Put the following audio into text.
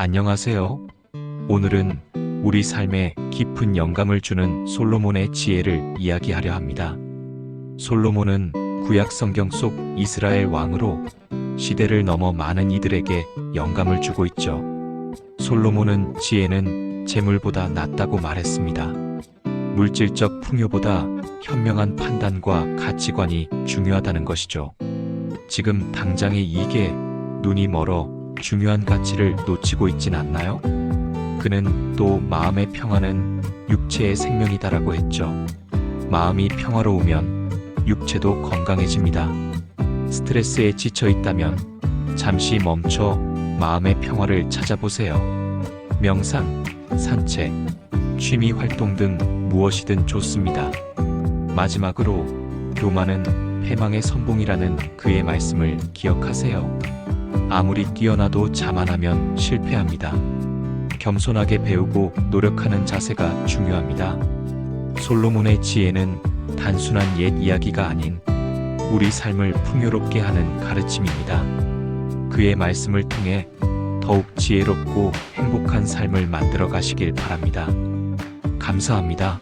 안녕하세요. 오늘은 우리 삶에 깊은 영감을 주는 솔로몬의 지혜를 이야기하려 합니다. 솔로몬은 구약 성경 속 이스라엘 왕으로 시대를 넘어 많은 이들에게 영감을 주고 있죠. 솔로몬은 지혜는 재물보다 낫다고 말했습니다. 물질적 풍요보다 현명한 판단과 가치관이 중요하다는 것이죠. 지금 당장의 이익에 눈이 멀어 중요한 가치를 놓치고 있진 않나요? 그는 또 마음의 평화는 육체의 생명이다라고 했죠. 마음이 평화로우면 육체도 건강해집니다. 스트레스에 지쳐 있다면 잠시 멈춰 마음의 평화를 찾아보세요. 명상, 산책, 취미 활동 등 무엇이든 좋습니다. 마지막으로 교만은 패망의 선봉이라는 그의 말씀을 기억하세요. 아무리 뛰어나도 자만하면 실패합니다. 겸손하게 배우고 노력하는 자세가 중요합니다. 솔로몬의 지혜는 단순한 옛 이야기가 아닌 우리 삶을 풍요롭게 하는 가르침입니다. 그의 말씀을 통해 더욱 지혜롭고 행복한 삶을 만들어 가시길 바랍니다. 감사합니다.